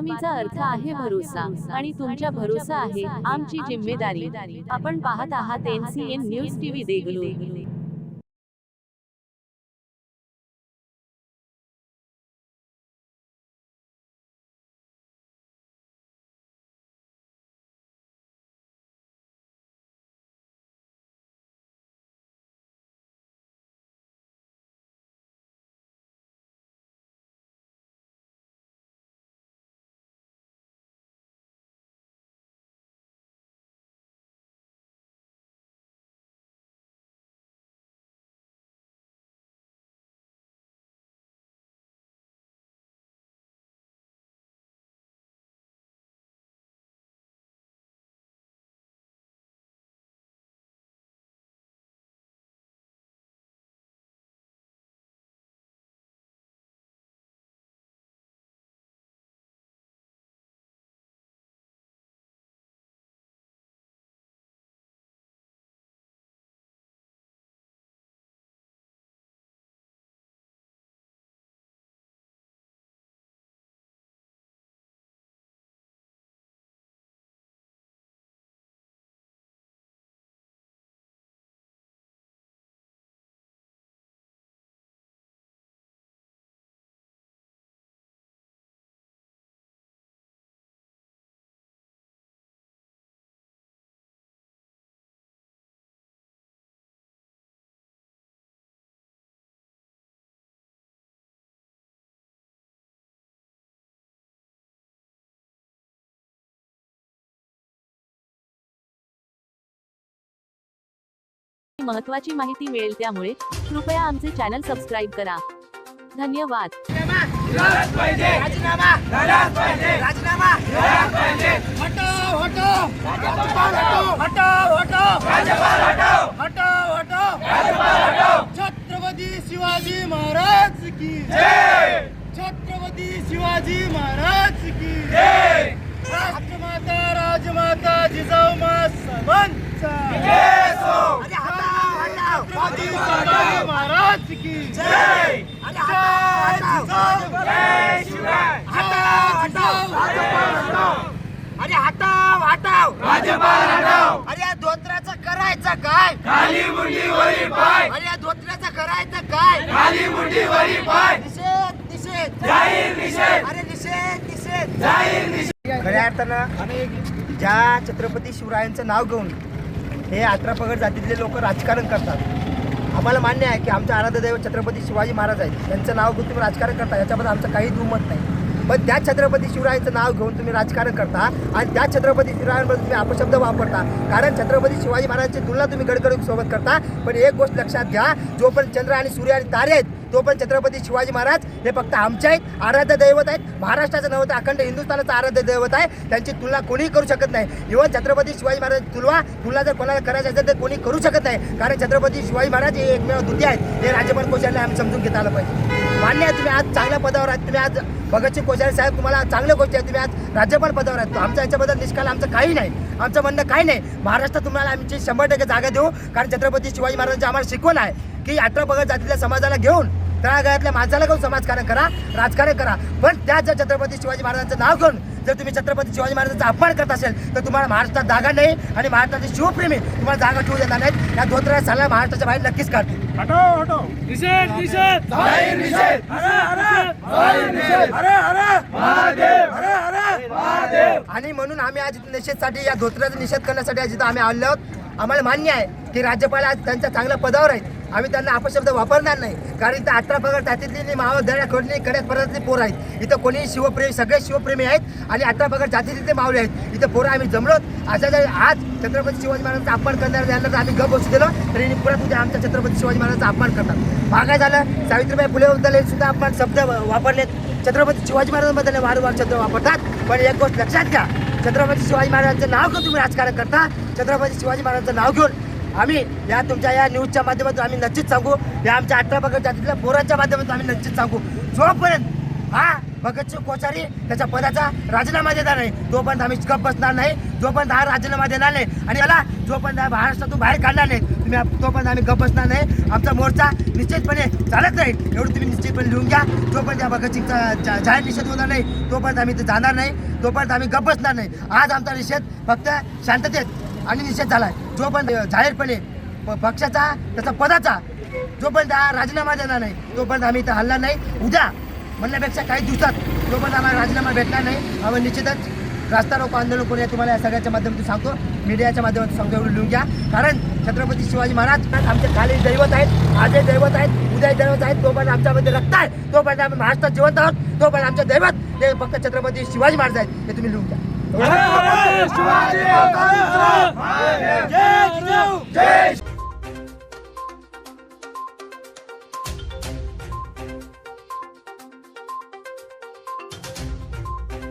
बातमीचा अर्थ आहे भरोसा. आणि तुमच्या भरोसा आहे आमची जिम्मेदारी. आपण पाहत आहात एनसीएन न्यूज टीव्ही देगलूर. महत्वाची माहिती मिळेल त्यामुळे कृपया आमचे चॅनल सबस्क्राईब करा. धन्यवाद. छत्रपती शिवाजी महाराज की छत्रपती शिवाजी महाराज की राजमाता राजमाता जिजाऊ मा महाराज की जय। अरे हटाव हटाव अरे या धोत्राचं करायचं काय? खाली मुंडी वरी पाय. अरे या धोत्राचं करायचं काय? खाली मुंडी वरी पाय. निषेध निषेध. जाहीर निषेध. अरे निषेध निषेध. जाहीर निषेध. खऱ्या अर्थानं ज्या छत्रपती शिवरायांचं नाव घेऊन हे अठरा पगड जातीतले लोक राजकारण करतात. आम्हाला मान्य आहे की आमचा आराध्य छत्रपती शिवाजी महाराज आहेत. त्यांचं नाव घेऊन तुम्ही राजकारण करता याच्याबद्दल आमचं काही दुमत नाही. पण त्या छत्रपती शिवरायांचं नाव घेऊन तुम्ही राजकारण करता आणि त्या छत्रपती शिवरायांबद्दल तुम्ही अपशब्द वापरता. कारण छत्रपती शिवाजी महाराजांची तुलना तुम्ही गडकरी सोबत करता. पण एक गोष्ट लक्षात घ्या जोपर्यंत चंद्र आणि सूर्य आणि तारे आहेत तो पण छत्रपती शिवाजी महाराज. हे फक्त आमचे आहेत आराध्य दैवत आहेत. महाराष्ट्राचं नव्हतं अखंड हिंदुस्थानाचं आराध्य दैवत आहे. त्यांची तुलना कोणीही करू शकत नाही. इव्हन छत्रपती शिवाजी महाराज तुलवा तुलना जर कोणाला करायचं असेल तर कोणी करू शकत नाही. कारण छत्रपती शिवाजी महाराज हे एकमेव द्वितीय आहेत. हे राज्यपाल कोश्यारी आम्ही समजून घेता आलं पाहिजे. मान्य आहे तुम्ही आज चांगल्या पदावर आहात. तुम्ही आज भगतसिंग कोश्यारी साहेब तुम्हाला चांगल्या गोष्टी आहेत. तुम्ही आज राज्यपाल पदावर आहात. आमच्या याच्याबद्दल निष्काल आमचं काही नाही. आमचं म्हणणं काही नाही. महाराष्ट्रात तुम्हाला आमची शंभर टक्के जागा देऊ. कारण छत्रपती शिवाजी महाराजांची आम्हाला शिकवण आहे की अठरा भगत जातीतल्या समाजाला घेऊन तळागाळातल्या माणसाला घेऊन समाजकारण करा राजकारण करा. पण त्या जर छत्रपती शिवाजी महाराजांचं नाव घेऊन जर तुम्ही छत्रपती शिवाजी महाराजांचा अपमान करत असेल तर तुम्हाला महाराष्ट्रात जागा नाही आणि महाराष्ट्राचे शिवप्रेमी तुम्हाला जागा ठेवू देणार नाहीत. या धोत्रा साला महाराष्ट्राच्या बाहेर नक्कीच काढतील महादेव. आणि म्हणून आम्ही आज निषेधसाठी या धोत्राचा निषेध करण्यासाठी आज इथं आम्ही आलो आहोत. आम्हाला मान्य आहे की राज्यपाल आज त्यांच्या चांगल्या पदावर आहेत. आम्ही त्यांना अपशब्द वापरणार नाही. कारण इथं अठरा पगार जातीतली मावळ दऱ्या खोडणी कड्यात परतली पोरं आहेत. इथं कोणी शिवप्रेमी सगळे शिवप्रेमी आहेत आणि अठरा पगार जातीतले मावळे आहेत. इथं पोरं आम्ही जमलोत. अशा जर आज छत्रपती शिवाजी महाराजांचा अपमान करणार यांना आम्ही गप बसू दिलो तरी पुरात परत उद्या आमच्या छत्रपती शिवाजी महाराजांचा अपमान करतात. मागाय झालं सावित्रीबाई फुलेबद्दल हे सुद्धा अपमान शब्द वापरलेत. छत्रपती शिवाजी महाराजांबद्दल वारंवार शब्द वापरतात. पण एक गोष्ट लक्षात घ्या. छत्रपती शिवाजी महाराजांचं नाव घेऊन तुम्ही राजकारण करता. छत्रपती शिवाजी महाराजांचं नाव घेऊन आम्ही या तुमच्या या न्यूजच्या माध्यमातून आम्ही नक्कीच सांगू. या आमच्या अठरा पगड जातीतल्या पोरांच्या माध्यमातून आम्ही नक्कीच सांगू. जोपर्यंत हा भगतसिंग कोश्यारी त्याच्या पदाचा राजीनामा देणार नाही तोपर्यंत आम्ही गप बसणार नाही. जोपर्यंत हा राजीनामा देणार नाही आणि याला जोपर्यंत महाराष्ट्रातून बाहेर काढणार नाही तुम्ही तोपर्यंत आम्ही गप बसणार नाही. आमचा मोर्चा निश्चितपणे चालत नाही एवढं तुम्ही निश्चितपणे लिहून घ्या. जोपर्यंत या भगतसिंगचा जाहीर निषेध होणार नाही तोपर्यंत आम्ही ते जाणार नाही तोपर्यंत आम्ही गप बसणार नाही. आज आमचा निषेध फक्त शांततेत आणि निषेध झाला आहे जोपर्यंत जाहीरपणे प- पक्षाचा त्याचा पदाचा जोपर्यंत हा राजीनामा देणार नाही तोपर्यंत आम्ही इथं हल्ला नाही. उद्या म्हणण्यापेक्षा काही दिवसात जोपर्यंत आम्हाला राजीनामा भेटणार नाही आम्ही निश्चितच रास्ता रोको आंदोलन करूया. तुम्हाला या सगळ्याच्या माध्यमातून सांगतो. मीडियाच्या माध्यमातून सांगतो एवढं लिहून घ्या. कारण छत्रपती शिवाजी महाराज आमचे खाली दैवत आहेत आजही दैवत आहेत उद्याही दैवत आहेत. तोपर्यंत आमच्यामध्ये रक्त आहे. तोपर्यंत आम्ही महाराष्ट्रात जिवंत आहोत. तोपर्यंत आमचे दैवत ते फक्त छत्रपती शिवाजी महाराज आहेत. हे तुम्ही लिहून घ्या. शिवाजी